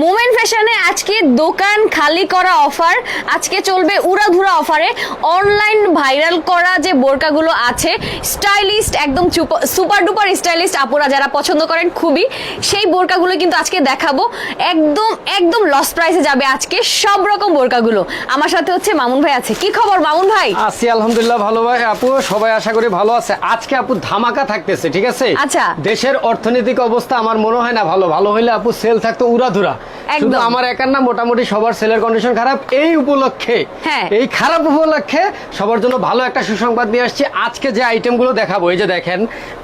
মোমেন ফ্যাশনে আজকে দোকান খালি করা অফার। আজকে চলবে উড়াধুরা অফারে। অনলাইন ভাইরাল করা যে বোরকাগুলো আছে স্টাইলিস্ট একদম সুপার ডুপার স্টাইলিস্ট আপুরা যারা পছন্দ করেন খুবই সেই বোরকাগুলো কিন্তু আজকে দেখাবো। একদম একদম লস প্রাইসে যাবে আজকে সব রকম বোরকাগুলো। আমার সাথে হচ্ছে মামুন ভাই আছে। কি খবর মামুন ভাই? আছি আলহামদুলিল্লাহ ভালো ভাই। আপু সবাই আশা করি ভালো আছে। আজকে আপু ধামাকা থাকতেছে ঠিক আছে? আচ্ছা। দেশের অর্থনৈতিক অবস্থা আমার মনে হয় না ভালো। ভালো হইলে আপু সেল থাকতো উড়াধুরা। শুধু আমার একার না মোটামুটি সবার সেলের কন্ডিশন খারাপ। এই উপলক্ষে হ্যাঁ। এই খারাপ উপলক্ষে সবার জন্য ভালো একটা সুসংবাদ নিয়ে আসছি। আজকে যে আইটেমগুলো দেখাবো এই যে দেখেন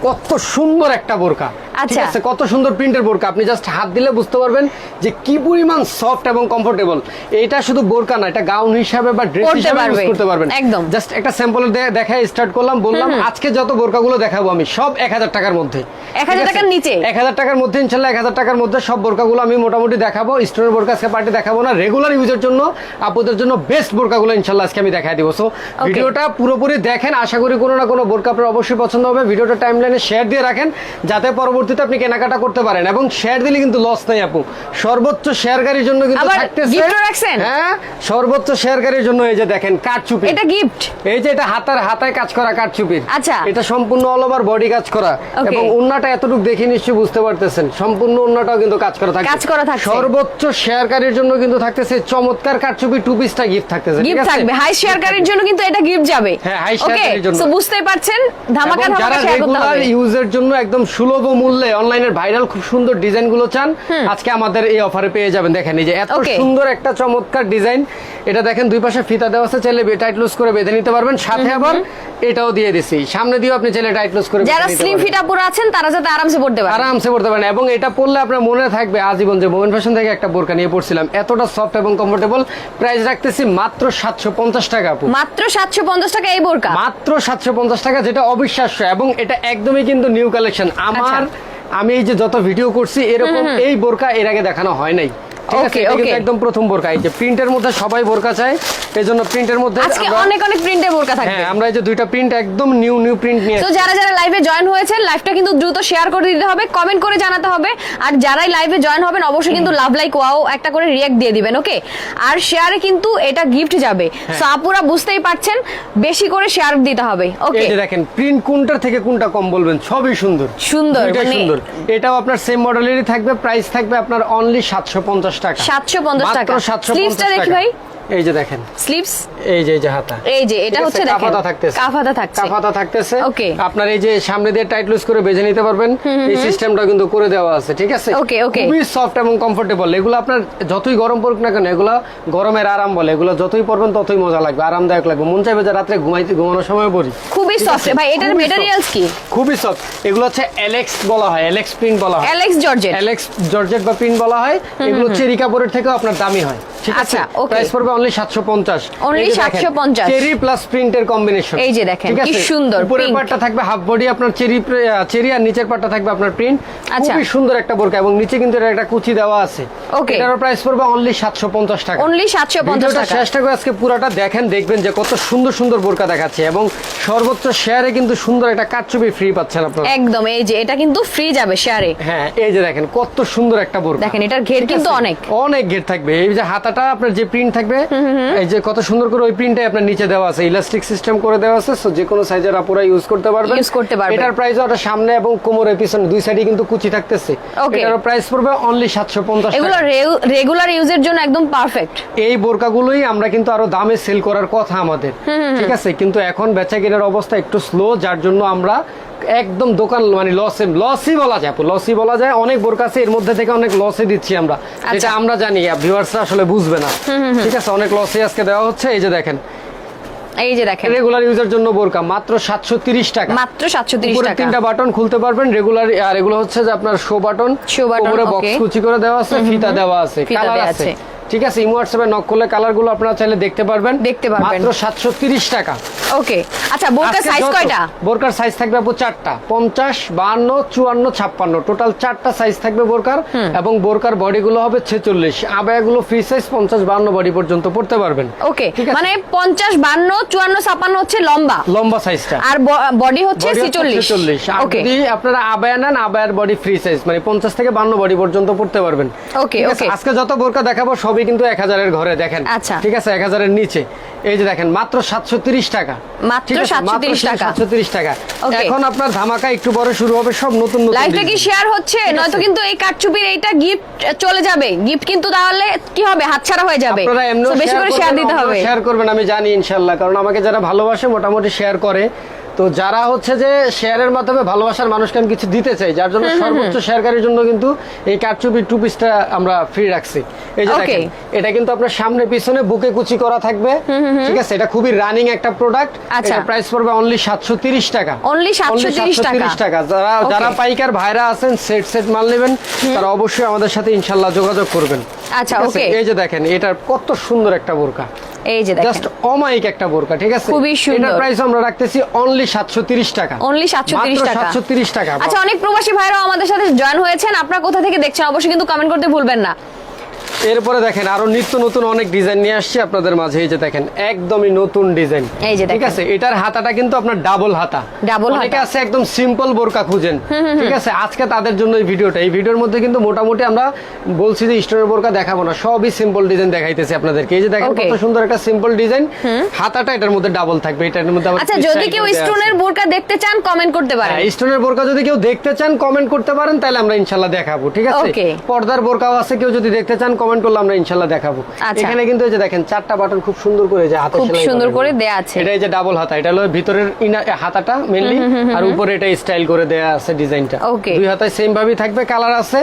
কত সুন্দর একটা বোরকা। ঠিক আচ্ছা। আছে কত সুন্দর প্রিন্টের বোরকা। আপনি জাস্ট হাত দিলে বুঝতে পারবেন যে কি পরিমাণ সফট এবং কমফোর্টেবল এটা শুধু বোরকা না এটা গাউন হিসাবে বা ড্রেস হিসাবে ইউজ করতে পারবেন। একদম। জাস্ট একটা স্যাম্পল দেখায় স্টার্ট করলাম বললাম আজকে যত বোরকাগুলো দেখাবো আমি সব এক হাজার টাকার মধ্যে। 1000 টাকার নিচে? এক হাজার টাকার মধ্যে এক হাজার টাকার মধ্যে সব বোরকাগুলো আমি মোটামুটি দেখাবো স্টোনের বোরকা আজকে পার্টি দেখাবো না রেগুলার ইউজের জন্য আপুদের জন্য বেস্ট বোরকাগুলো ইনশাল্লাহ আজকে আমি দেখাই দিব। সো ভিডিওটা পুরোপুরি দেখেন আশা করি কোনো না কোনো বোরকা আপনার অবশ্যই পছন্দ হবে। ভিডিওটা টাইম লাইনে শেয়ার দিয়ে রাখেন যাতে পরবর্তীতে আপনি কেনাকাটা করতে পারেন। এবং শেয়ার দিলে কিন্তু লস নাই আপু। সর্বোচ্চ শেয়ারকারীর জন্য কিন্তু থাকতেছে হ্যাঁ সর্বোচ্চ শেয়ারকারীর জন্য এই যে দেখেন কাঠচুপি। এটা গিফট এই যে এটা হাতার হাতায় কাজ করা কাঠচুপির আচ্ছা। এটা সম্পূর্ণ অল ওভার বডি কাজ করা। এবং উন্নাটা এতটুকু দেখে নিশ্চয়ই বুঝতে পারতেছেন। সম্পূর্ণ উন্নাটাও কিন্তু কাজ করা থাকছে। কাজ করা থাকছে। সর্বোচ্চ শেয়ারকারীর জন্য কিন্তু থাকতেছে চমৎকার কাঠচুপি টু পিসটা গিফট থাকতেছে গিফট থাকবে। হাই শেয়ারকারীর জন্য কিন্তু এটা গিফট যাবে। হ্যাঁ, ওকে shareকারীর জন্য। সো বুঝতেই পারছেন ধামাকা ধামাকা যারা শেয়ার করতে রেগুলার হবে। ইউজের জন্য একদম সুলভ মূল্যে অনলাইনের ভাইরাল খুব সুন্দর ডিজাইনগুলো চান আজকে আমাদের এই অফারে পেয়ে যাবেন। দেখেন এই যে এত সুন্দর একটা চমৎকার ডিজাইন এটা দেখেন দুই পাশে ফিতা দেওয়া আছে চাইলে টাইট লুজ করে বেঁধে নিতে পারবেন। সাথে আবার এটাও দিয়ে দিছি। সামনে দিয়েও আপনি চাইলে টাইট লুজ করে যারা স্লিম। ফিট আপুরা আছেন তারা যাতে আরামসে পড়তে পারে আরামসে পড়তে পারেন। এবং এটা পরলে আপনার মনে থাকবে আজীবন যে মোমেন ফ্যাশন থেকে একটা বোরকা নিয়ে পড়ছিলাম। এতটা সফট এবং কমফোর্টেবল প্রাইস রাখতেছি মাত্র সাতশো পঞ্চাশ টাকা মাত্র সাতশো পঞ্চাশ টাকা এই বোরকা? মাত্র সাতশো পঞ্চাশ টাকা যেটা অবিশ্বাস্য এবং এটা একদমই কিন্তু নিউ কালেকশন আমার আমি এই যে যত ভিডিও করছি এরকম এই বোরকা এর আগে দেখানো হয় নাই। ঠিক আছে. একদম প্রথম বোরকা। এই যে প্রিন্টের মধ্যে সবাই বোরকা চায়। এই জন্য প্রিন্টের মধ্যে আজকে অনেক অনেক প্রিন্টের বোরকা থাকবে। হ্যাঁ আমরা এই যে দুইটা প্রিন্ট একদম নিউ নিউ প্রিন্ট নিয়ে তো যারা যারা লাইভে জয়েন হয়েছেন লাইভটা কিন্তু দ্রুত শেয়ার করে দিতে হবে কমেন্ট করে জানাতে হবে। আর যারাই লাইভে জয়েন হবেন অবশ্যই কিন্তু লাভ লাইক ওয়াও একটা করে রিয়াক্ট দিয়ে দিবেন ওকে আর শেয়ারে কিন্তু এটা গিফট যাবে। সো আপুরা বুঝতেই পারছেন বেশি করে শেয়ার দিতে হবে ওকে এই দেখেন প্রিন্ট কোনটার থেকে কোনটা কম বলবেন সবই সুন্দর। সুন্দর, মানে- সুন্দর। এটাও আপনার সেম মডেলেরই থাকবে প্রাইস থাকবে আপনার অনলি সাতশো পঞ্চাশ টাকা। 750 টাকা। মাত্র সাতশো Sleeves-টা দেখি ভাই। এই যে দেখেন। এই যে এই যে হাতা। এই যে এটা হচ্ছে দেখেন। কাফাতা থাকতেছে। কাফাতা থাকছে। কাফাতা থাকতেছে। Okay. আপনার এই যে সামনে দিয়ে টাইট লুজ করে বেজে নিতে পারবেন। এই সিস্টেমটা কিন্তু করে দেওয়া আছে ঠিক আছে? Okay, okay. খুবই সফট এবং কমফোর্টেবল এগুলো আপনার যতই গরম পড়ুক না কেন এগুলো গরমের আরাম বলে। এগুলো যতই পরবেন ততই মজা লাগবে আরামদায়ক লাগবে। মন চাইবে যে রাত্রে ঘুমাইতে ঘুমানোর সময় পড়ি। খুবই সফট ভাই এটার কি? খুবই সফট এগুলো হচ্ছে এলেক্স বলা হয় এলেক্স প্রিন্ট বলা হয়। অ্যালেক্স জর্জেট অ্যালেক্স জর্জেট বা প্রিন্ট বলা হয়। এগুলো চেরি কাপড়ের থেকেও আপনার দামি হয়। ঠিক আছে? আচ্ছা, okay. প্রাইস পড়বে অনলি 750 Only 750 চেরি প্লাস প্রিন্টের কম্বিনেশন এই যে দেখেন, কি সুন্দর উপরের পাটটা থাকবে হাফ বডি আপনার চেরি চেরি আর নিচের পাটটা থাকবে আপনার প্রিন্ট আচ্ছা। খুবই সুন্দর একটা বোরকা এবং নিচে কিন্তু এর একটা কুচি দেওয়া আছে। Okay. এটার প্রাইস পড়বে অনলি 750 টাকা। অনলি সাতশো পঞ্চাশ ভিডিওটা টাকা। চেষ্টা করে আজকে পুরাটা দেখেন দেখবেন যে কত সুন্দর সুন্দর বোরকা দেখাচ্ছে এবং সর্বোচ্চ শেয়ারে কিন্তু সুন্দর একটা কাটচুপি ফ্রি পাচ্ছেন আপনারা। একদম এই যে এটা কিন্তু ফ্রি যাবে শেয়ারে হ্যাঁ এই যে দেখেন কত সুন্দর একটা বোরকা। দেখেন, এটার ঘের কিন্তু অনেক। অনেক ঘের থাকবে। এই যে হাতাটা আপনার যে প্রিন্ট থাকবে এই যে কত সুন্দর করে ওই প্রিন্টটাই আপনার নিচে দেওয়া আছে। ইলাস্টিক সিস্টেম করে দেওয়া আছে সো যে কোনো সাইজের আপুরা ইউজ করতে পারবেন। Use করতে পারবে। এটার প্রাইস ওটা সামনে এবং কোমরের পিছনে দুই সাইডে কিন্তু কুচি থাকতেছে। এটার প্রাইস পড়বে অনলি 750 এগুলো রেগুলার ইউজের জন্য একদম পারফেক্ট এই বোরকাগুলোই আমরা কিন্তু আরও দামে সেল করার কথা আমাদের। ঠিক আছে? কিন্তু এখন বেচা কেনার অবস্থা একটু স্লো যার জন্য আমরা একদম দোকান মানে লসে লসই বলা যায় লসই বলা যায়। অনেক বোরকা আছে এর মধ্যে থেকে অনেক লসে দিচ্ছি আমরা। আচ্ছা। যেটা আমরা জানি ভিউয়ার্সরা আসলে বুঝবে না। ঠিক আছে? অনেক লসে আজকে দেওয়া হচ্ছে। এই যে দেখেন এই যে দেখেন। রেগুলার ইউজার জন্য বোরকা মাত্র সাতশো তিরিশ টাকা। মাত্র সাতশো তিরিশ উপরে টাকা। তিনটা বাটন খুলতে পারবেন রেগুলার আর এগুলো হচ্ছে যে আপনার শো বাটন শো বাটন উপরে বক্স কুচি করে দেওয়া আছে ফিতা দেওয়া আছে কালার আছে। ঠিক আছে ইমো হোয়াটসঅ্যাপে নক করলে কালারগুলো আপনারা চাইলে দেখতে পারবেন। দেখতে পারবেন। মাত্র সাতশো তিরিশ টাকা। ওকে আচ্ছা বোরকার সাইজ কয়টা? বোরকার সাইজ থাকবে আপু চারটা। পঞ্চাশ বাহান্ন চুয়ান্ন ছাপ্পান্ন। টোটাল চারটা সাইজ থাকবে বোরকার এবং বোরকার বডি গুলো হবে ছেচল্লিশ। আবায়াগুলো ফ্রি সাইজ পঞ্চাশ বাহান্ন বডি পর্যন্ত পড়তে পারবেন। ওকে মানে পঞ্চাশ বান্ন চুয়ান্ন ছাপান্ন হচ্ছে লম্বা। লম্বা সাইজটা আর বডি হচ্ছে ছিচল্লিশ। ছেচল্লিশ। আর ওকে। যদি আপনারা আবায়া নেন আবায়ার বডি ফ্রি সাইজ মানে পঞ্চাশ থেকে বান্ন বডি পর্যন্ত পড়তে পারবেন। ওকে okay. আজকে যত বোরকা দেখাবো সবই কিন্তু এক হাজারের ঘরে দেখেন। আচ্ছা। ঠিক আছে এক হাজারের নিচে। এই যে দেখেন মাত্র সাতশো টাকা। মাত্র ঠিক আছে? 730 টাকা। সাতশো টাকা এখন আপনার ধামাকা একটু বড় শুরু হবে সব নতুন নতুন লাইভটা কি শেয়ার হচ্ছে? নয়তো কিন্তু এই কাটচুপির এইটা গিফট চলে যাবে। গিফট কিন্তু তাহলে কি হবে? হাতছাড়া হয়ে যাবে। আপনারা এমনিও বেশি করে শেয়ার শেয়ার দিতে হবে। শেয়ার করবেন আমি জানি ইনশাল্লাহ। কারণ আমাকে যারা ভালোবাসে মোটামুটি শেয়ার করে। তো যারা হচ্ছে যে শেয়ারের মাধ্যমে ভালোবাসার মানুষকে আমি কিছু দিতে চাই যার জন্য সর্বোচ্চ শেয়ারকারীর জন্য কিন্তু এই কারচুপি টু পিসটা আমরা ফ্রি রাখছি। এই যে দেখেন এটা কিন্তু আপনার সামনে পিছনে বুকে কুচি করা থাকবে। ঠিক আছে? এটা খুবই রানিং একটা প্রোডাক্ট আচ্ছা। এটা প্রাইস পড়বে অনলি সাতশো তিরিশ টাকা। অনলি 730 টাকা। টাকা। যারা যারা পাইকার ভাইরা আছেন সেট সেট মাল নেবেন তারা অবশ্যই আমাদের সাথে ইনশাল্লাহ যোগাযোগ করবেন। আচ্ছা, okay. এই যে দেখেন এটার কত সুন্দর একটা বোরকা। এই যে দেখেন। জাস্ট অমাইক একটা বোরকা ঠিক আছে? খুবই সুন্দর। এটার প্রাইস আমরা রাখতেছি অনলি 730 টাকা। অনলি সাতশো তিরিশ টাকা। 730 টাকা। আচ্ছা অনেক প্রবাসী ভাইরাও আমাদের সাথে জয়েন হয়েছেন। আপনারা কোথা থেকে দেখছেন? অবশ্যই কিন্তু কমেন্ট করতে ভুলবেন না। এরপরে দেখেন আরও নিত্য নতুন অনেক ডিজাইন নিয়ে আসছে আপনাদের মাঝে। এই যে দেখেন একদমই নতুন ডিজাইন এই যে ঠিক আছে? এটার হাতাটা কিন্তু আপনার ডাবল হাতা। অনেকে হাতা। আছে একদম সিম্পল বোরকা খুঁজেন। ঠিক আছে? আজকে তাদের জন্য এই ভিডিওটা। এই ভিডিওর মধ্যে কিন্তু মোটামুটি আমরা বলছি যে স্টোনের বোরকা দেখাবো না। সবই সিম্পল ডিজাইন দেখাইতেছি আপনাদেরকে। এই যে দেখেন কত সুন্দর একটা সিম্পল ডিজাইন হাতাটা এটার মধ্যে ডাবল থাকবে। এটার মধ্যে আচ্ছা যদি কেউ স্টোনের বোরকা দেখতে চান কমেন্ট করতে পারেন। হ্যাঁ, স্টোনের বোরকা যদি কেউ দেখতে চান কমেন্ট করতে পারেন তাহলে আমরা ইনশাল্লাহ দেখাবো। ঠিক আছে? পর্দার বোরকাও আছে কেউ যদি দেখতে চান কমেন্ট করলে আমরা ইনশাল্লাহ দেখাবো। আচ্ছা। এখানে কিন্তু এই যে দেখেন চারটা বাটন খুব সুন্দর করে যে হাতে খুব সুন্দর করে দেয়া আছে। এটা এই যে ডাবল হাতা এটা হলো ভিতরের হাতাটা মেনলি আর উপরে এটা স্টাইল করে দেয়া আছে ডিজাইনটা ওকে দুই হাতায় সেম ভাবেই থাকবে কালার আছে।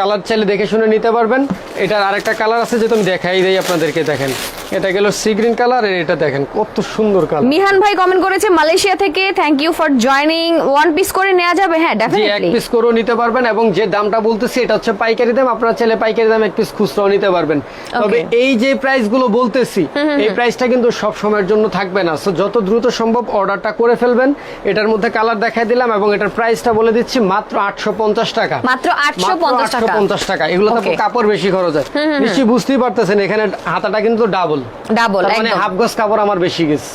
কালার চাইলে দেখে শুনে নিতে পারবেন। এটার আরেকটা কালার আছে যেটা আমি দেখাই দেই আপনাদেরকে দেখেন। এটা গেল সি গ্রিন কালার আর এটা দেখেন কত সুন্দর কালার মিহান ভাই কমেন্ট করেছে মালয়েশিয়া থেকে thank you for joining one piece করে নেওয়া যাবে? হ্যাঁ জি এক পিস করেও নিতে পারবেন এবং যে দামটা বলতেছি এটা হচ্ছে পাইকারি দাম আপনারা চাইলে পাইকারি দাম এক পিস খুচরাও নিতে পারবেন। তবে এই যে প্রাইসগুলো বলতেছি এই প্রাইসটা কিন্তু সব সময়ের জন্য থাকবে না। সো যত দ্রুত সম্ভব অর্ডারটা করে ফেলবেন। এটার মধ্যে কালার দেখাই দিলাম এবং এটার প্রাইসটা বলে দিচ্ছি মাত্র আটশো পঞ্চাশ টাকা। মাত্র 850 টাকা। পঞ্চাশ টাকা। এগুলো তো কাপড় বেশি খরচ হয়। নিশ্চয়ই বুঝতেই পারতেছেন এখানে হাতাটা কিন্তু ডাবল ডাবল মানে হাফ গজ কাপড় আমার বেশি গেছে।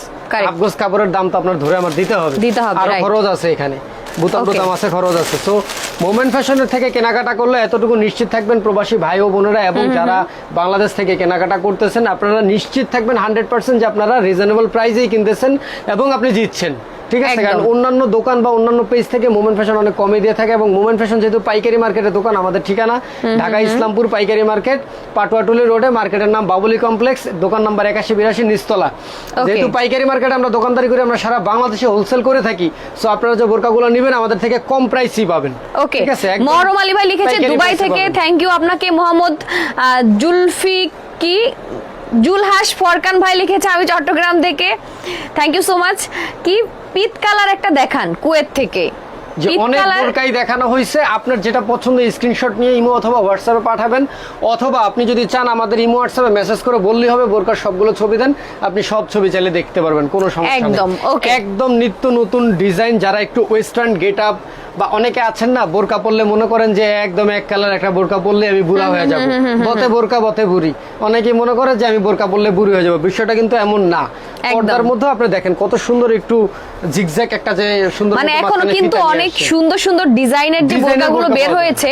হাফ গজ কাপড়ের দাম তো আপনার ধরে আমার দিতে হবে। দিতে হবে, আর খরচ আছে এখানে। বুতাম. বুতাম আছে খরচ আছে। তো মোমেন্ট ফ্যাশনের থেকে কেনাকাটা করলে এতটুকু নিশ্চিত থাকবেন প্রবাসী ভাই ও বোনেরা এবং যারা বাংলাদেশ থেকে কেনাকাটা করতেছেন আপনারা নিশ্চিত থাকবেন হান্ড্রেড পার্সেন্ট যে আপনারা রিজনেবল প্রাইসেই কিনতেছেন এবং আপনি জিতছেন। ঠিক আছে। কারণ অন্যান্য দোকান বা অন্যান্য পেজ থেকে মোমেন্ট ফ্যাশন অনেক কমে দিয়ে থাকে এবং মোমেন্ট ফ্যাশন যেহেতু পাইকারি মার্কেটের দোকান আমাদের ঠিকানা ঢাকা ইসলামপুর পাইকারি মার্কেট পাটুয়াটুলি রোডে মার্কেটের নাম বাবুলি কমপ্লেক্স দোকান নাম্বার একাশি বিরাশি নিস্তলা যেহেতু পাইকারি মার্কেট আমরা দোকানদারি করে আমরা সারা বাংলাদেশে হোলসেল করে থাকি সো আপনারা যে বোরকাগুলো নেবেন আমাদের থেকে কম প্রাইসই পাবেন। ওকে ঠিক আছে মহরম আলী ভাই লিখেছে দুবাই থেকে থ্যাংক ইউ আপনাকে মোহাম্মদ জুলফি কি? জুলহাস ফরকান ভাই লিখেছে আমি চট্টগ্রাম থেকে। থ্যাংক ইউ সো মাচ কি পিত কালার একটা দেখান কুয়েত থেকে। যে অনেক বোরকাই দেখানো হয়েছে আপনার যেটা পছন্দ স্ক্রিনশট নিয়ে ইমো অথবা হোয়াটসঅ্যাপে পাঠাবেন অথবা আপনি যদি চান আমাদের ইমো হোয়াটসঅ্যাপে মেসেজ করে বললেই হবে বোরকার সবগুলো ছবি দেন আপনি সব ছবি চাইলে দেখতে পারবেন কোনো সমস্যা একদম, okay. একদম নিত্য নতুন ডিজাইন যারা একটু ওয়েস্টার্ন গেট আপ বা অনেকে আছেন না বোরকা পরলে মনে করেন যে একদম এক কালার একটা বোরকা পরলে আমি বুড়া হয়ে যাব। বতে বোরকা বতে বুড়ি। অনেকেই মনে করে যে আমি বোরকা পরলে বুড়ি হয়ে যাব বিষয়টা কিন্তু এমন না। পর্দার মধ্যে আপনি দেখেন কত সুন্দর একটু জিগজ্যাগ একটা যে সুন্দর মানে এখনও কিন্তু অনেক সুন্দর সুন্দর ডিজাইনের যে বোরকাগুলো বের হয়েছে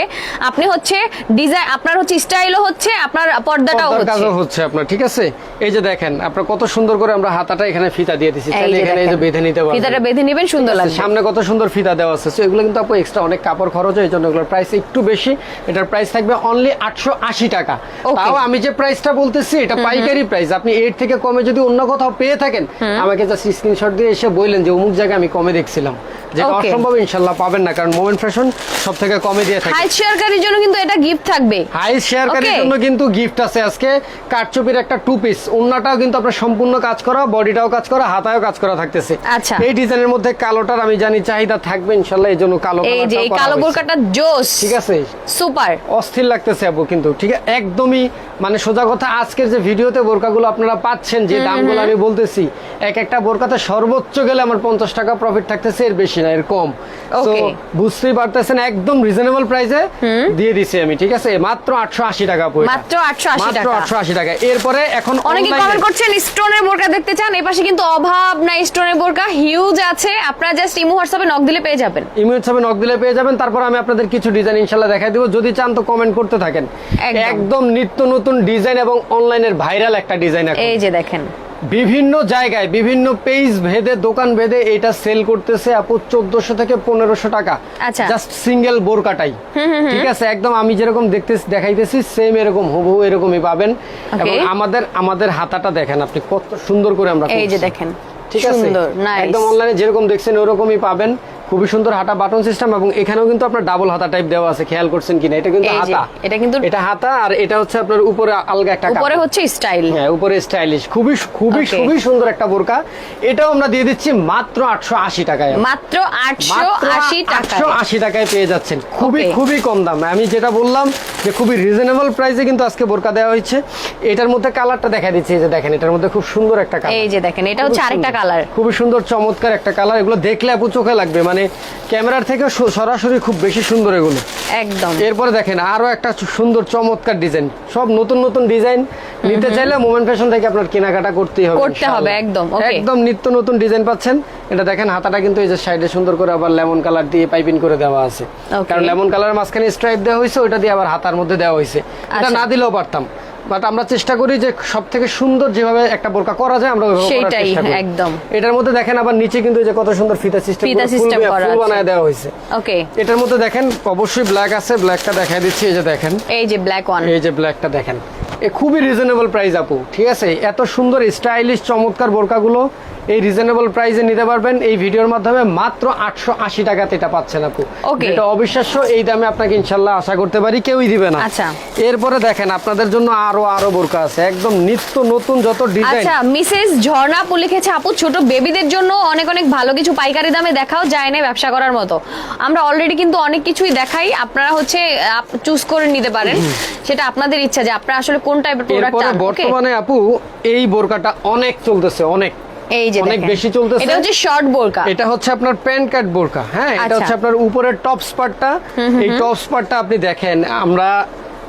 আপনি হচ্ছে ডিজাইন আপনার হচ্ছে স্টাইলও হচ্ছে আপনার পর্দাটাও হচ্ছে। হচ্ছে আপনার ঠিক আছে? এই যে দেখেন আপনার কত সুন্দর করে আমরা হাতাটা এখানে ফিতা দিয়ে চাইলে যে এখানে এই যে বেঁধে নিতে পারবেন। ফিতাটা বেঁধে নেবেন সুন্দর লাগবে। সামনে কত সুন্দর ফিতা দেওয়া আছে। So, এগুলো কিন্তু আপু এক্সট্রা অনেক কাপড় খরচ হয় এই জন্য এগুলোর প্রাইস একটু বেশি। এটার প্রাইস থাকবে অনলি আটশো আশি টাকা। Okay. তাও আমি যে প্রাইসটা বলতেছি এটা পাইকারি প্রাইস আপনি এর থেকে কমে যদি অন্য কোথাও পেয়ে দিয়ে থাকেন আমাকে জাস্ট স্ক্রিনশট দিয়ে এসে বললেন যে অমুক জায়গায় আমি কমে দেখছিলাম। যে অসম্ভব ইনশাল্লাহ পাবেন না কারণ মোমেন্ট ফ্যাশন সব থেকে কমে দিয়ে থাকে। হাইট শেয়ারকারীর জন্য কিন্তু এটা গিফট থাকবে। হাই শেয়ারকারীর জন্য কিন্তু গিফট আছে আজকে। কাটচুপির একটা টু পিস ওন্নাটাও কিন্তু আপনার সম্পূর্ণ কাজ করা বডিটাও কাজ করা হাতায়ও কাজ করা থাকতেছে। আচ্ছা। এই ডিজাইনের মধ্যে কালোটার আমি জানি চাহিদা থাকবে ইনশাল্লাহ এই জন্য কালো এই যে কালো বোরকাটা জোস। ঠিক আছে? সুপার অস্থির লাগতেছে আপু কিন্তু ঠিক আছে? একদমই মানে সোজা কথা আজকের যে ভিডিওতে বোরকাগুলো আপনারা পাচ্ছেন যে দামগুলো আমি বলতেছি এক একটা বোরকাতে সর্বোচ্চ গেলে আমার পঞ্চাশ টাকা প্রফিট থাকতেছে এর বেশি না এর কম। তো বুঝতেই পারতেছেন একদম রিজনেবল প্রাইসে দিয়ে দিছি আমি ঠিক আছে? মাত্র আটশো আশি টাকা মাত্র 880 মাত্র আটশো আশি টাকা। এরপরে এখন অনেকে কমেন্ট করছেন স্টোনের বোরকা দেখতে চান এই পাশে কিন্তু অভাব নাই স্টোনের বোরকা হিউজ আছে। আপনারা জাস্ট ইমো হোয়াটসঅ্যাপে নক দিলে পেয়ে যাবেন। ইমেজ হবে নক দিলে পেয়ে যাবেন তারপর আমি আপনাদের কিছু ডিজাইন ইনশাল্লাহ দেখাই দিব। যদি চান তো কমেন্ট করতে থাকেন। একদম। একদম নিত্য নতুন ডিজাইন এবং অনলাইনের ভাইরাল একটা ডিজাইন এই যে দেখেন। বিভিন্ন জায়গায় বিভিন্ন পেজ ভেদে দোকান ভেদে এটা সেল করতেছে আপু চোদ্দশো থেকে পনেরোশো টাকা। জাস্ট সিঙ্গেল বোরকাটাই ঠিক আছে? একদম আমি যেরকম দেখতে দেখাইতেছি সেম এরকম হুবহু এরকমই পাবেন। এবং আমাদের আমাদের হাতাটা দেখেন আপনি কত সুন্দর করে আমরা এই যে দেখেন। ঠিক আছে? একদম অনলাইনে যেরকম দেখছেন ওরকমই পাবেন। খুবই সুন্দর হাতা বাটন সিস্টেম এবং এখানেও কিন্তু আপনার ডাবল হাতা টাইপ দেওয়া আছে খেয়াল করছেন কিনা? এটা কিন্তু হাতা। এটা কিন্তু- এটা হাতা আর এটা হচ্ছে আপনার উপরে আলগা একটা উপরে হচ্ছে স্টাইল হ্যাঁ উপরে স্টাইলিশ খুবই খুবই খুবই সুন্দর একটা বোরকা। এটাও আমরা দিয়ে দিচ্ছি মাত্র আটশো আশি টাকায়। মাত্র আটশো আশি টাকা আটশো আশি টাকায় পেয়ে যাচ্ছেন। খুবই খুবই কম দাম। আমি যেটা বললাম যে খুবই রিজনেবল প্রাইসে কিন্তু আজকে বোরকা দেওয়া হয়েছে। এটার মধ্যে কালারটা দেখা দিচ্ছে এই যে দেখেন এটার মধ্যে খুব সুন্দর একটা কালার এই যে দেখেন এটা হচ্ছে আরেকটা কালার খুবই সুন্দর চমৎকার একটা কালার এগুলো দেখলে আপু চোখে লাগবে। মানে ক্যামেরার থেকে সরাসরি খুব বেশি সুন্দর এগুলো। একদম। এরপরে দেখেন আরও একটা সুন্দর চমৎকার ডিজাইন। সব নতুন নতুন ডিজাইন। নিতে চাইলে মোমেন্ট ফ্যাশন থেকে আপনার কেনাকাটা করতেই হবে করতে হবে, একদম, একদম নিত্য নতুন ডিজাইন পাচ্ছেন। এটা দেখেন হাতাটা কিন্তু এই যে সাইডে সুন্দর করে আবার লেমন কালার দিয়ে পাইপিং করে দেওয়া আছে। কারণ লেমন কালারের মাঝখানে স্ট্রাইপ দেওয়া হয়েছে ওইটা দিয়ে আবার হাতার মধ্যে দেওয়া হয়েছে। এটা আচ্ছা। না দিলেও পারতাম। বাট আমরা চেষ্টা করি যে সব থেকে সুন্দর যেভাবে একটা বোরকা করা যায় আমরা ওইভাবে করার সেইটাই, চেষ্টা করি। একদম। এটার মধ্যে দেখেন আবার নিচে কিন্তু যে কত সুন্দর ফিতা সিস্টেম ফিতা সিস্টেম করা আছে। বানায় দেওয়া হয়েছে ওকে এটার মধ্যে দেখেন অবশ্যই ব্ল্যাক আছে ব্ল্যাকটা দেখাই দিচ্ছি এই যে দেখেন এই যে ব্ল্যাক ওয়ান এই যে ব্ল্যাকটা দেখেন খুবই রিজনেবল প্রাইস আপু ঠিক আছে? এত সুন্দর স্টাইলিশ চমৎকার বোরকাগুলো এই রিজনেবল প্রাইসে নিতে পারবেন। এই ভিডিওর মাধ্যমে মাত্র আটশো আশি টাকাতে এটা পাচ্ছেন আপু। এটা অবিশ্বাস্য এই দামে আপনাকে ইনশাল্লাহ আশা করতে পারি কেউই দিবে না। আচ্ছা। এরপরে দেখেন আপনাদের জন্য আরও আরও বোরকা আছে। একদম নিত্য নতুন যত ডিজাইন আচ্ছা মিসেস ঝর্ণা আপু লিখেছে আপু ছোট বেবিদের জন্য অনেক অনেক ভালো কিছু পাইকারি দামে দেখাও যায় না ব্যবসা করার মতো। আমরা অলরেডি কিন্তু অনেক কিছুই দেখাই। আপনারা হচ্ছে চুজ করে নিতে পারেন। সেটা আপনাদের ইচ্ছা যে আপনারা আসলে কোন টাইপের প্রোডাক্ট চান? বর্তমানে আপু এই বোরকাটা অনেক চলতেছে অনেক। এই যে অনেক বেশি চলতেছে। এটা হচ্ছে শর্ট বোরকা। এটা হচ্ছে আপনার প্যান্ট কাট বোরকা হ্যাঁ? এটা আচ্ছা। হচ্ছে আপনার উপরের টপ স্পার্টটা এই টপ স্পার্টটা আপনি দেখেন আমরা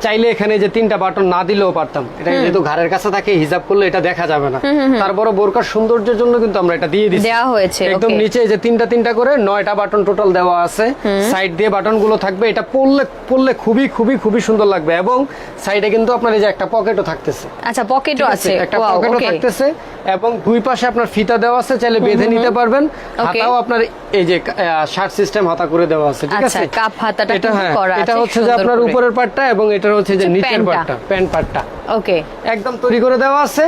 চাইলে এখানে যে তিনটা বাটন না দিলেও পারতাম। এটা যেহেতু ঘাড়ের কাছে থাকে হিজাব করলে এটা দেখা যাবে না। তারপরে বোরকার সৌন্দর্যের জন্য কিন্তু আমরা এটা দিয়ে দিচ্ছি। দেওয়া হয়েছে, একদম নিচে যে তিনটা তিনটা করে নয়টা বাটন টোটাল দেওয়া আছে। সাইড দিয়ে বাটনগুলো থাকবে। এটা পরলে পরলে খুবই খুবই খুবই সুন্দর লাগবে। এবং সাইডে কিন্তু আপনার এই যে একটা পকেটও থাকতেছে। আচ্ছা পকেটও আছে। একটা পকেটও থাকতেছে। এবং দুই পাশে আপনার ফিতা দেওয়া আছে চাইলে বেঁধে নিতে পারবেন। হাতাও আপনার এই যে শার্ট সিস্টেম হাতা করে দেওয়া আছে ঠিক আচ্ছা, আছে? কাপ হাতাটা এটা হ্যাঁ এটা হচ্ছে যে আপনার উপরের পাটটা এবং এটা হচ্ছে যে নিচের পাটটা প্যান্ট পাটটা। ওকে। একদম তৈরি করে দেওয়া আছে।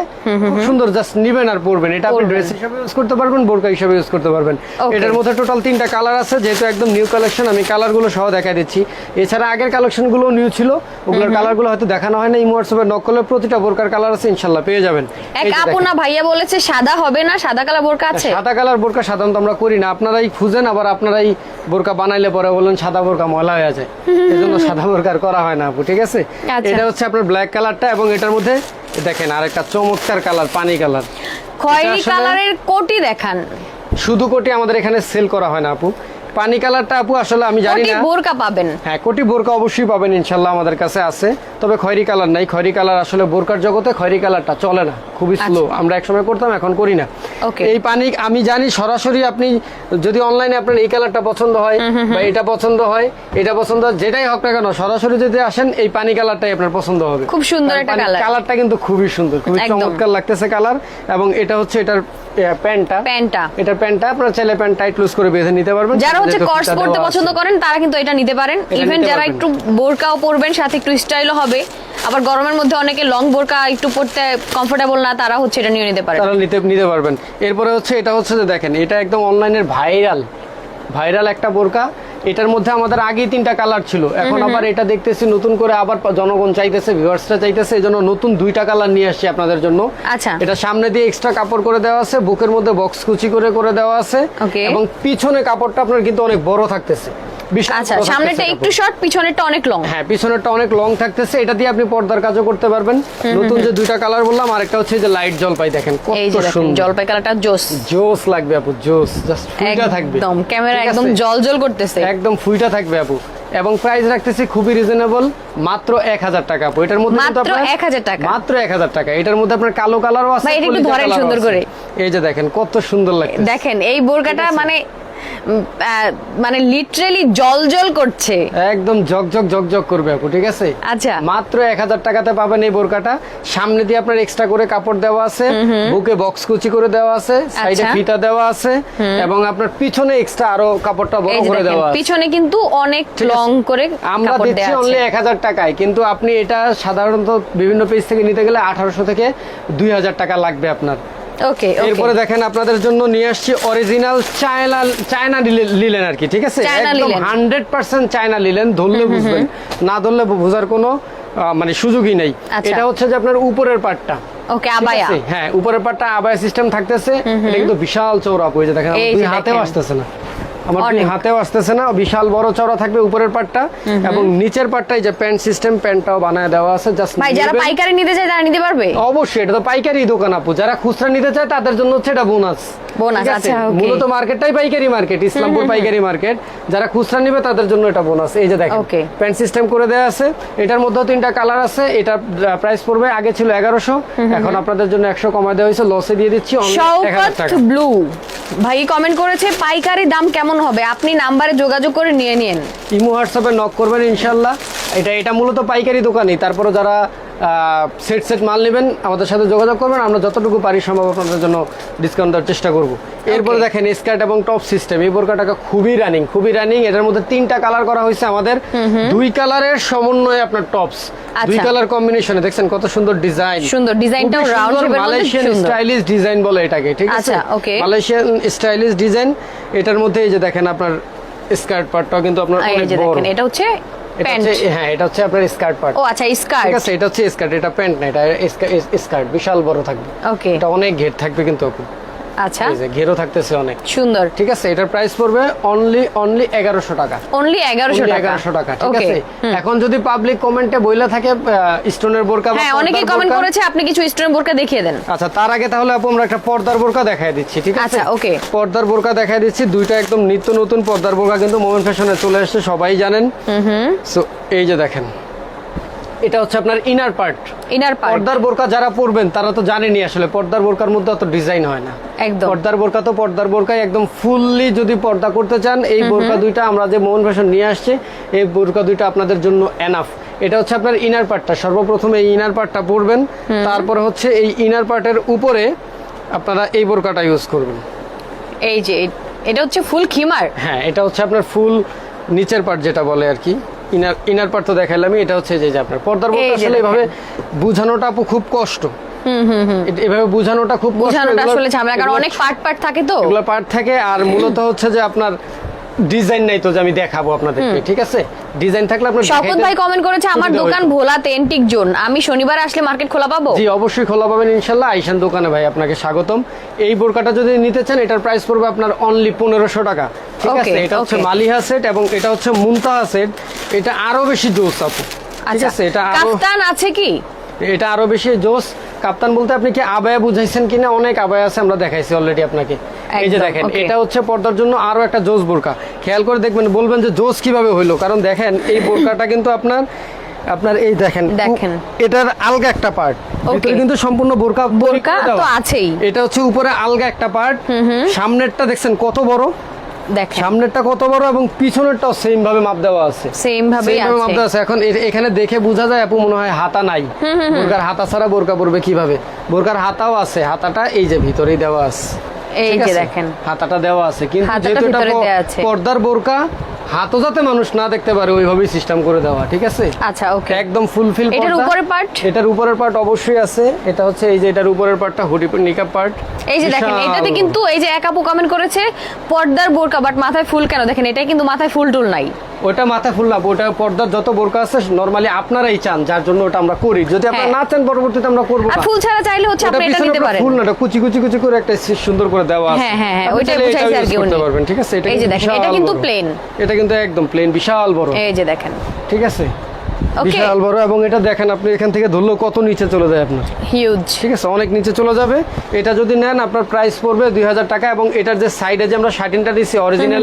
খুব সুন্দর জাস্ট নিবেন আর পরবেন। এটা আপনি ড্রেস হিসেবে ইউজ করতে পারবেন বোরকা হিসেবে ইউজ করতে পারবেন। এটার মধ্যে টোটাল তিনটা কালার আছে যেহেতু একদম নিউ কালেকশন আমি কালারগুলো সহ দেখা দিচ্ছি। এছাড়া আগের কালেকশনগুলো নিউ ছিল ওগুলোর কালারগুলো হয়তো দেখানো হয় না এই হোয়াটসঅ্যাপে নক করলে প্রতিটা বোরকার কালার আছে ইনশাল্লাহ পেয়ে যাবেন। এক আপু না ভাইয়া বলেছে সাদা হবে না সাদা কালার বোরকা আছে? সাদা কালার বোরকা সাধারণত আমরা করি না। আপনারাই খুঁজেন আবার আপনারাই বোরকা বানাইলে পরে বলেন সাদা বোরকা ময়লা হয়ে যায়। এই জন্য সাদা বোরকা করা হয় না আপু ঠিক আছে? আচ্ছা। এটা হচ্ছে আপনার ব্ল্যাক কালারটা এবং এটার মধ্যে দেখেন আর একটা চমৎকার কালার পানি কালার খয়েরি কালারের কোটি দেখান। শুধু কোটি আমাদের এখানে সেল করা হয় না আপু। পানি কালারটা আপু আসলে আমি জানি না। বোরকা পাবেন। হ্যাঁ কোটি বোরকা অবশ্যই পাবেন ইনশাল্লাহ আমাদের কাছে আছে। তবে খয়রি কালার নাই। খয়রি কালার আসলে বোরকার জগতে খয়রি কালারটা চলে না। খুবই স্লো আমরা একসময় করতাম এখন করি না. এই পানি আমি জানি সরাসরি আপনি যদি অনলাইনে আপনার এই কালারটা পছন্দ হয় বা এটা পছন্দ হয় এটা পছন্দ হয় যেটাই হোক না কেন সরাসরি যদি আসেন এই পানি কালারটাই আপনার পছন্দ হবে। খুব সুন্দর একটা colour। কালারটা কিন্তু খুবই সুন্দর খুবই চমৎকার লাগতেছে কালার এবং এটা হচ্ছে এটার প্যান্টটা? প্যান্টটা। প্যান্টটা আপনারা চাইলে প্যান্ট টাইট লুজ করে বেঁধে নিতে পারবেন। যারা হচ্ছে কর্স পছন্দ করেন তারা কিন্তু এটা নিতে পারেন। ইভেন যারা একটু বোরকাও পরবেন সাথে একটু স্টাইলও হবে। আবার গরমের মধ্যে অনেকে লং বোরকা একটু পরতে কমফোর্টেবল না তারা হচ্ছে এটা নিয়ে নিতে পারে তারা নিতে নিতে পারবেন। এরপরে হচ্ছে এটা হচ্ছে যে দেখেন এটা একদম অনলাইনের ভাইরাল ভাইরাল একটা বোরকা। এটার মধ্যে আমাদের আগে তিনটা কালার ছিল। এখন আবার এটা দেখতেছি নতুন করে আবার জনগণ চাইতেছে ভিউয়ার্সরা চাইতেছে এই জন্য নতুন দুইটা কালার নিয়ে আসছি আপনাদের জন্য। আচ্ছা। এটা সামনে দিয়ে এক্সট্রা কাপড় করে দেওয়া আছে বুকের মধ্যে বক্স কুচি করে করে দেওয়া আছে। এবং পিছনে কাপড়টা আপনার কিন্তু অনেক বড় থাকতেছে। আচ্ছা সামনেটা একটু শর্ট পিছনেরটা অনেক লং হ্যাঁ পিছনেরটা অনেক লং থাকতেছে। এটা দিয়ে আপনি পর্দার কাজও করতে পারবেন। নতুন যে দুইটা কালার বললাম আরেকটা হচ্ছে যে লাইট জলপাই দেখেন কত সুন্দর। জলপাই কালারটা জোস। জোস লাগবে আপু জোস। জাস্ট ফুইটা থাকবে। একদম ক্যামেরা একদম আছে? জল জল করতেছে। একদম ফুইটা থাকবে আপু। এবং প্রাইস রাখতেছি খুবই রিজনেবল মাত্র এক হাজার টাকা আপু। এটার মধ্যে মাত্র আপনার- 1000 টাকা? মাত্র এক হাজার টাকা। এটার মধ্যে আপনার কালো কালারও আছে ভাই, এটা একটু ধরেন সুন্দর করে। এই যে দেখেন কত সুন্দর লাগছে দেখেন এই বোরকাটা মানে মানে লিটারেলি জল জল করছে। একদম ঝকঝক ঝকঝক করবে আপু ঠিক আছে? আচ্ছা। মাত্র এক হাজার টাকাতে পাবেন এই বোরকাটা। সামনে দিয়ে আপনার এক্সট্রা করে কাপড় দেওয়া আছে বুকে বক্স কুচি করে দেওয়া আছে সাইডে আচ্ছা। ফিতা দেওয়া আছে এবং আপনার পিছনে এক্সট্রা আরও কাপড়টা বড় করে দেওয়া আছে। পিছনে কিন্তু অনেক লং করে আমরা দিচ্ছি অনলি এক হাজার টাকায় কিন্তু আপনি এটা সাধারণত বিভিন্ন পেজ থেকে নিতে গেলে আঠারোশো থেকে দুই হাজার টাকা লাগবে আপনার। ওকে এরপরে দেখেন আপনাদের জন্য নিয়ে আসছি অরিজিনাল চায়না চায়না লিলেন আর কি ঠিক আছে? একদম linen. Hundred percent China linen ধরলে বুঝবেন। না ধরলে বোঝার কোনো মানে সুযোগই নেই। আচ্ছা। এটা হচ্ছে যে আপনার উপরের পার্টটা ওকে আবায়া। হ্যাঁ উপরের পাটটা আবায়া সিস্টেম থাকতেছে। এটা কিন্তু বিশাল চৌড়া হয়ে যায় দেখেন দুই হাতেও আসতেছে না। আমার দুই হাতেও আসতেছে না বিশাল বড় চওড়া থাকবে উপরের পাটটা এবং নিচের পাটটাই যে প্যান্ট সিস্টেম প্যান্টটাও বানায় দেওয়া আছে জাস্ট ভাই যারা পাইকারি নিতে চায় তারা নিতে পারবে? অবশ্যই এটা তো পাইকারি দোকান আপু যারা খুচরা নিতে চায় তাদের জন্য হচ্ছে এটা বোনাস Bonus, আচ্ছা, okay. মূলত মার্কেটটাই পাইকারি মার্কেট ইসলামপুর পাইকারি মার্কেট। যারা খুচরা নিবে তাদের জন্য এটা বোনাস এই যে দেখেন. প্যান্ট সিস্টেম করে দেওয়া আছে এটার মধ্যেও তিনটা কালার আছে এটা প্রাইস পড়বে আগে ছিল এগারোশো এখন আপনাদের জন্য একশো কমায় দেওয়া হয়েছে লসে দিয়ে দিচ্ছি only 1000 টাকা। ব্লু ভাই কমেন্ট করেছে পাইকারি দাম কেমন হবে? আপনি নাম্বারে যোগাযোগ করে নিয়ে নিন। ইমো হোয়াটসঅ্যাপে নক করবেন ইনশাল্লাহ। এটা এটা মূলত পাইকারি দোকানই। তারপরে যারা সেট সেট মাল নেবেন আমাদের সাথে যোগাযোগ করবেন আমরা যতটুকু পারি সম্ভব আপনাদের জন্য ডিসকাউন্ট দেওয়ার চেষ্টা করব। এরপরে দেখেন স্কার্ট এবং টপ সিস্টেম এই বোরকাটাকে খুবই রানিং খুবই রানিং এটার মধ্যে তিনটা কালার করা হয়েছে আমাদের। দুই কালারের সমন্বয়ে আপনার টপস দুই আচ্ছা। কালার কম্বিনেশনে দেখছেন কত সুন্দর ডিজাইন সুন্দর, ডিজাইনটাও মধ্যে মালয়েশিয়ান স্টাইলিশ ডিজাইন বলে এটাকে ঠিক আছে? আচ্ছা, okay. মালয়েশিয়ান স্টাইলিশ ডিজাইন এটার মধ্যে এই যে দেখেন আপনার স্কার্ট পার্টটাও কিন্তু আপনার অনেক বড়। এটা হচ্ছে প্যান্ট। হ্যাঁ এটা হচ্ছে আপনার স্কার্ট পার্ট। ও আচ্ছা স্কার্ট। ঠিক আছে এটা হচ্ছে স্কার্ট এটা প্যান্ট না এটা স্কার্ট বিশাল বড় থাকবে। ওকে এটা অনেক ঘের থাকবে কিন্তু আপু আচ্ছা। এই যে ঘেরও থাকতেছে অনেক। সুন্দর। ঠিক আছে এটার প্রাইস পড়বে অনলি অনলি এগারোশো টাকা। অনলি এগারোশো টাকা। এগারোশো টাকা ঠিক আছে? এখন যদি পাবলিক কমেন্টে বইলা থাকে স্টোনের বোরকা হ্যাঁ অনেকেই কমেন্ট করেছে আপনি কিছু স্টুডেন্ট বোরকা দেখিয়ে দেন। আচ্ছা তার আগে তাহলে আপু আমরা একটা পর্দার বোরকা দেখাই দিচ্ছি ঠিক আছে? আচ্ছা, okay. পর্দার বোরকা দেখাই দিচ্ছি দুইটা একদম নিত্য নতুন পর্দার বোরকা কিন্তু মোমেন ফ্যাশনে চলে আসছে সবাই জানেন। সো এই যে দেখেন। এটা হচ্ছে আপনার ইনার পার্ট ইনার পার্ট পর্দার বোরকা যারা পরবেন তারা তো জানেনই আসলে পর্দার বোরকার মধ্যে অত ডিজাইন হয় না। একদম। পর্দার বোরকা তো পর্দার বোরকায় একদম ফুললি যদি পর্দা করতে চান এই বোরকা দুইটা আমরা যে মোহন ফ্যাশন নিয়ে আসছি এই বোরকা দুইটা আপনাদের জন্য এনাফ এটা হচ্ছে আপনার ইনার পার্টটা সর্বপ্রথম এই ইনার পার্টটা পরবেন তারপরে হচ্ছে এই ইনার পার্টের উপরে আপনারা এই বোরকাটা ইউজ করবেন। এই যে এটা হচ্ছে ফুল খিমার। হ্যাঁ এটা হচ্ছে আপনার ফুল নিচের পার্ট যেটা বলে আর কি। ইনার ইনার পার্ট তো দেখাইলামই এটা হচ্ছে যে আপনার পর্দার মধ্যে আসলে এইভাবে বোঝানোটা আপু খুব কষ্ট। এভাবে বোঝানোটা খুব কষ্ট। বোঝানোটা আসলে ঝামেলা কারণ অনেক পার্ট পার্ট থাকে তো। এগুলো পার্ট থাকে আর মূলত হচ্ছে যে আপনার ডিজাইন নাই তো যে আমি দেখাবো আপনাদেরকে ঠিক আছে? ডিজাইন থাকলে আপনার শকত ভাই কমেন্ট করেছে আমার দোকান। ভোলাতে এন্টিক জোন। আমি শনিবার আসলে মার্কেট খোলা পাবো? জি অবশ্যই খোলা পাবেন ইনশাল্লাহ। আইসান দোকানে ভাই আপনাকে স্বাগতম। এই বোরকাটা যদি নিতে চান এটার প্রাইস পড়বে আপনার অনলি পনেরোশো টাকা ঠিক আছে? এটা হচ্ছে. মালিহা সেট এবং এটা হচ্ছে মুনতাহা সেট এটা আরও বেশি জোস আপু। ঠিক আচ্ছা আছে? এটা কাফতান আছে কি? এটা আরও বেশি জোস। কাপ্তান বলতে আপনি কি আবায়া বুঝাইছেন কিনা? অনেক আবায়া আছে আমরা দেখাইছি অলরেডি আপনাকে। এই যে দেখেন এটা হচ্ছে পর্দার জন্য আরও একটা জোস বোরকা। খেয়াল করে দেখবেন বলবেন যে জোস কীভাবে হইল। কারণ দেখেন এই বোরকাটা কিন্তু আপনার আপনার এই দেখেন দেখেন। এটার আলগা একটা পার্ট. কিন্তু সম্পূর্ণ বোরকা বোরকা তো আছেই। এটা হচ্ছে উপরে আলগা একটা পার্ট সামনেরটা দেখছেন কত বড়? দেখেন। সামনেরটা কত বড় এবং পিছনেরটাও সেম ভাবে মাপ দেওয়া আছে। সেম ভাবে ভাবে মাপ আছে। দেওয়া আছে। এখন এখানে দেখে বোঝা যায় আপু মনে হয় হাতা নাই। বোরকার হাতা ছাড়া বোরকা পরবে কীভাবে? বোরকার হাতাও আছে। হাতাটা এই যে ভিতরেই দেওয়া আছে। এই যে দেখেন। হাতাটা দেওয়া আছে। কিন্তু যেহেতু এটা আছে। পর্দার বোরকা হাতও যাতে মানুষ না দেখতে পারে ওইভাবেই সিস্টেম করে দেওয়া ঠিক আছে? আচ্ছা ওকে একদম ফুলফিল এটার উপরের পার্ট এটার উপরের পার্ট অবশ্যই আছে। এটা হচ্ছে এই যে এটার উপরের পার্টটা হুডি নিকাপ পার্ট এই যে দেখেন এটাতে কিন্তু এই যে এক আপু কমেন্ট করেছে পর্দার বোরকা বাট মাথায় ফুল কেন? দেখেন এটাই কিন্তু মাথায় ফুল টুল নাই। ওটা মাথা ফুল লাভ ওটা পর্দার যত বোরকা আছে নরমালি আপনারাই চান যার জন্য ওটা আমরা করি। যদি আপনারা হ্যাঁ। না চান পরবর্তীতে আমরা করব না। ফুল ছাড়া চাইলে হচ্ছে আপনি এটা নিতে পারেন। ফুল না এটা কুচি কুচি কুচি করে একটা সুন্দর করে দেওয়া আছে। হ্যাঁ, হ্যাঁ, হ্যাঁ, বুঝাইছি বুঝাইছে আর কি উনি। পারবেন ঠিক আছে? এটা এই যে দেখেন, এটা কিন্তু প্লেন এটা কিন্তু একদম প্লেন বিশাল বড়। এই যে দেখেন। ঠিক আছে. বিশাল বড় এবং এটা দেখেন আপনি এখান থেকে ধরলেও কত নিচে চলে যায় আপনার। হিউজ ঠিক আছে অনেক নিচে চলে যাবে। এটা যদি নেন আপনার প্রাইস পড়বে দুই হাজার টাকা এবং এটার যে সাইডে যে আমরা শার্টিনটা দিচ্ছি অরিজিনাল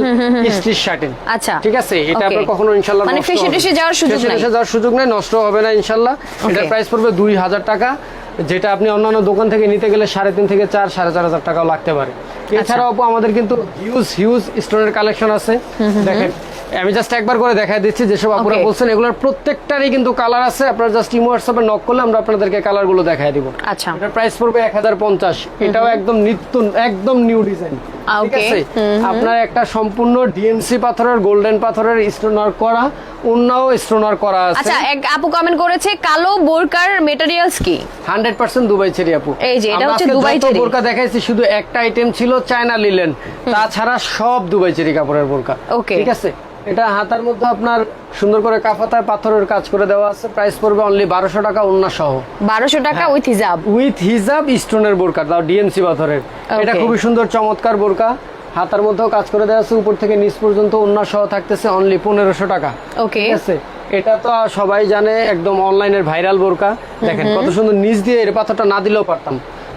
স্টিচ শার্টিন আচ্ছা। ঠিক আছে এটা আপনার কখনো ইনশাল্লাহ মানে নষ্ট ফেসে না। টেসে যাওয়ার সুযোগ নাই। টেসে যাওয়ার সুযোগ নেই নষ্ট হবে না ইনশাল্লাহ এটার প্রাইস পড়বে দুই হাজার টাকা যেটা আপনি অন্যান্য দোকান থেকে নিতে গেলে সাড়ে তিন থেকে চার সাড়ে চার হাজার টাকাও লাগতে পারে। আচ্ছা। এছাড়াও আমাদের কিন্তু হিউজ হিউজ স্টোনের কালেকশন আছে। দেখেন আমি জাস্ট একবার করে দেখা দিচ্ছি যেসব Okay. বলছেন এগুলোর প্রত্যেকটারই কিন্তু কালার আছে। আপনারা জাস্ট ইমো হোয়াটসঅ্যাপে নক করলে আমরা আপনাদেরকে কালারগুলো দেখাই দিব। আচ্ছা। এটার প্রাইস পড়বে এক হাজার পঞ্চাশ। এটাও একদম নিত্য একদম নিউ ডিজাইন ঠিক আছে? আপনার একটা সম্পূর্ণ ডিএমসি পাথরের গোল্ডেন পাথরের স্টোনার করা অন্যও স্টোনার করা আছে। আচ্ছা এক আপু কমেন্ট করেছে কালো বোরকার মেটেরিয়ালস কি? হান্ড্রেড পার্সেন্ট দুবাই চেরি আপু। এই যে, এটা হচ্ছে দুবাই চেরি। বোরকা দেখাইছি শুধু একটা আইটেম ছিল চায়না লিলেন তাছাড়া সব দুবাই চেরি কাপড়ের বোরকা. ঠিক আছে? এটা হাতার মধ্যে আপনার সুন্দর করে কাফাতায় পাথরের কাজ করে দেওয়া আছে। প্রাইস পড়বে অনলি বারোশো টাকা অন্য সহ। বারোশো টাকা। উইথ হিজাব উইথ হিজাব স্টোনের বোরকা তাও ডিএমসি পাথরের। এটা খুবই সুন্দর চমৎকার বোরকা। হাতার মধ্যেও কাজ করে দেওয়া আছে উপর থেকে নিচ পর্যন্ত অন্য সহ থাকতেছে অনলি পনেরোশো টাকা। ওকে আছে? এটা তো সবাই জানে একদম অনলাইনের ভাইরাল বোরকা। দেখেন কত সুন্দর নিচ দিয়ে এর পাথরটা না দিলেও পারতাম।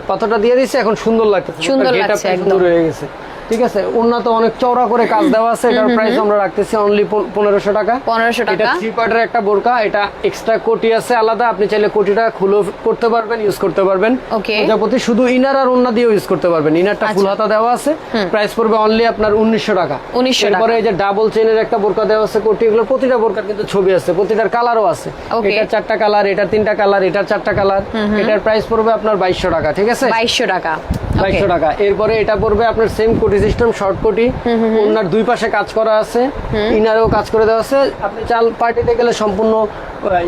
পাথরটা দিয়ে দিচ্ছে এখন সুন্দর লাগতেছে। সুন্দর লাগছে একদম। সুন্দর হয়ে গেছে। ঠিক আছে উন্নত অনেক চওড়া করে কাজ দেওয়া আছে এটার প্রাইস আমরা রাখতেছি অনলি পনেরোশো টাকা 1500 টাকা। এটা থ্রি পার্টের একটা বোরকা এটা এক্সট্রা কোটি আছে আলাদা আপনি চাইলে কোটিটা খুলে করতে পারবেন ইউজ করতে পারবেন. প্রজাপতি শুধু ইনার আর ওন্না দিয়েও ইউজ করতে পারবেন ইনারটা ফুল আচ্ছা। হাতা দেওয়া আছে প্রাইস পড়বে অনলি আপনার উনিশশো টাকা 1900 টাকা। এরপরে এই যে ডাবল চেনের একটা বোরকা দেওয়া আছে কোটি এগুলো প্রতিটা বোরকার কিন্তু ছবি আছে প্রতিটার কালারও আছে. এটার চারটা কালার এটার তিনটা কালার এটার চারটা কালার এটার প্রাইস পড়বে আপনার বাইশশো টাকা ঠিক আছে বাইশশো টাকা Okay. বাইশশো টাকা এরপরে এটা পড়বে আপনার সেম কোটি সিস্টেম শর্ট কোটি ওনার দুই পাশে কাজ করা আছে ইনারেও কাজ করে দেওয়া আছে। আপনি চাল পার্টিতে গেলে সম্পূর্ণ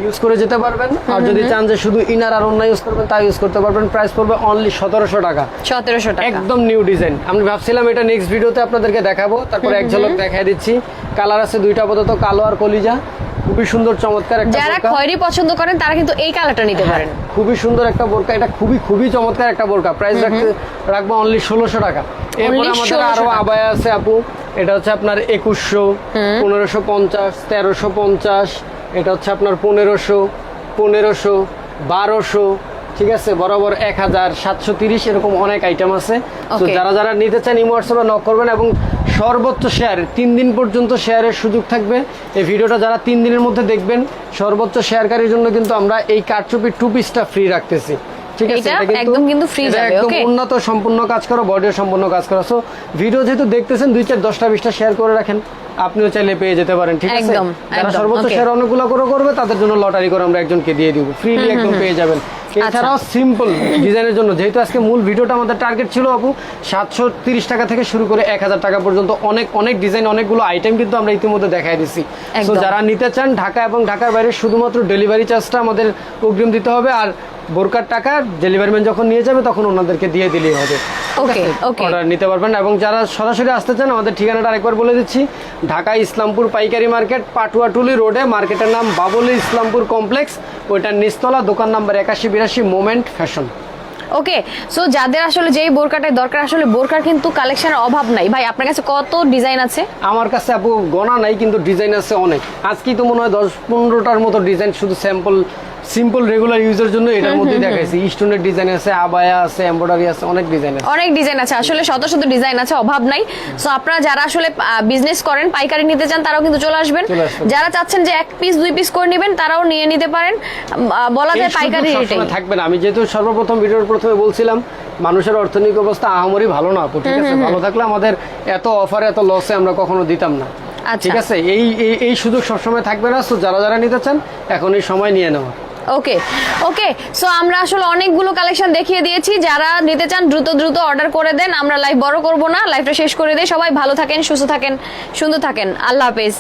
ইউজ করে যেতে পারবেন। আর যদি চান যে শুধু ইনার আর অন্য ইউজ করবেন তা ইউজ করতে পারবেন। প্রাইস পড়বে অনলি সতেরোশো টাকা। সতেরোশো টাকা। একদম নিউ ডিজাইন আমি ভাবছিলাম এটা নেক্সট ভিডিওতে আপনাদেরকে দেখাবো। তারপরে এক ঝলক দেখাই দিচ্ছি। কালার আছে দুইটা আপাতত কালো আর কলিজা। খুবই সুন্দর চমৎকার একটা যারা। খয়েরি পছন্দ করেন তারা কিন্তু এই কালারটা নিতে পারেন। খুবই সুন্দর একটা বোরকা। এটা খুবই খুবই চমৎকার একটা বোরকা। প্রাইস রাখতে রাখব অনলি ষোলোশো টাকা। এরপরে আমাদের আরও। আবায়া আছে আপু। এটা হচ্ছে আপনার একুশশো পনেরোশো পঞ্চাশ তেরোশো পঞ্চাশ এটা হচ্ছে আপনার পনেরোশো পনেরোশো বারোশো ঠিক আছে? বরাবর এক হাজার সাতশো তিরিশ এরকম অনেক আইটেম আছে। তো যারা যারা নিতে চান ইমো হোয়াটসঅ্যাপে নক করবেন এবং সর্বোচ্চ শেয়ার তিন দিন পর্যন্ত শেয়ারের সুযোগ থাকবে। এই ভিডিওটা যারা তিন দিনের মধ্যে দেখবেন সর্বোচ্চ শেয়ারকারীর জন্য কিন্তু আমরা এই কারচুপি টু পিসটা ফ্রি রাখতেছি। ঠিক আছে? একদম কিন্তু যাবে, উন্নত সম্পূর্ণ কাজ করো বডিও সম্পূর্ণ কাজ করো। সো ভিডিও যেহেতু দেখতেছেন দুই চার দশটা বিশটা শেয়ার করে রাখেন। আপনিও চাইলে পেয়ে যেতে পারেন ঠিক আছে? যারা সর্বোচ্চ. শেয়ার অনেকগুলো করে করবে তাদের জন্য লটারি করে আমরা একজনকে দিয়ে দিব। ফ্রিলি একদম পেয়ে যাবেন। এছাড়াও সিম্পল ডিজাইনের জন্য যেহেতু আজকে মূল ভিডিওটা আমাদের টার্গেট ছিল আপু সাতশো তিরিশ টাকা থেকে শুরু করে এক হাজার টাকা পর্যন্ত অনেক অনেক ডিজাইন অনেকগুলো আইটেম কিন্তু আমরা ইতিমধ্যে দেখাই দিচ্ছি তো যারা নিতে চান ঢাকা এবং ঢাকার বাইরে শুধুমাত্র ডেলিভারি চার্জটা আমাদের অগ্রিম দিতে হবে আর বোরকার টাকা ডেলিভারি ম্যান যখন নিয়ে যাবে তখন ওনাদেরকে দিয়ে দিলেই হবে। ওকে ওকে অর্ডার নিতে পারবেন এবং যারা সরাসরি আসতে চান আমাদের ঠিকানাটা আরেকবার বলে দিচ্ছি। ঢাকা ইসলামপুর পাইকারি মার্কেট পাটুয়াটুলি রোডে মার্কেটের নাম বাবুলি ইসলামপুর কমপ্লেক্স। ওইটার নিচতলা দোকান নাম্বার একাশি বিরাশি মোমেন্ট ফ্যাশন ওকে সো যাদের আসলে যেই বোরকাটাই দরকার আসলে বোরকার কিন্তু কালেকশনের অভাব নাই। ভাই আপনার কাছে কত ডিজাইন আছে? আমার কাছে আপু গোনা নাই কিন্তু ডিজাইন আছে অনেক। আজকেই তো মনে হয় দশ পনেরোটার মতো ডিজাইন শুধু স্যাম্পল সিম্পল রেগুলার ইউজের জন্য এটার মধ্যে দেখাইছি। স্টোনের ডিজাইন আছে আবায়া আছে এমব্রয়ডারি আছে অনেক ডিজাইন আছে। অনেক ডিজাইন আছে। আসলে শত শত ডিজাইন আছে অভাব নাই। সো আপনারা যারা আসলে বিজনেস করেন পাইকারি নিতে চান তারাও কিন্তু চলে আসবেন। যারা চাচ্ছেন যে এক পিস দুই পিস করে নেবেন তারাও নিয়ে নিতে পারেন। বলা যায় পাইকারি রেটে থাকবে না। আমি যেহেতু সর্বপ্রথম ভিডিওর প্রথমে বলছিলাম মানুষের অর্থনৈতিক অবস্থা আহামরি ভালো না। ঠিক আছে ভালো থাকলে আমাদের এত অফার এত লসে আমরা কখনো দিতাম না। আচ্ছা। ঠিক আছে? এই এই- এই সুযোগ সবসময় থাকবে না। তো যারা যারা নিতে চান এখন এই সময় নিয়ে নেওয়া। ওকে ওকে সো আমরা আসলে অনেকগুলো কালেকশন দেখিয়ে দিয়েছি। যারা নিতে চান, দ্রুত দ্রুত অর্ডার করে দেন। আমরা লাইভ বড় করব না। লাইভটা শেষ করে দিই। সবাই ভালো থাকেন, সুস্থ থাকেন, সুন্দর থাকেন। আল্লাহ হাফেজ।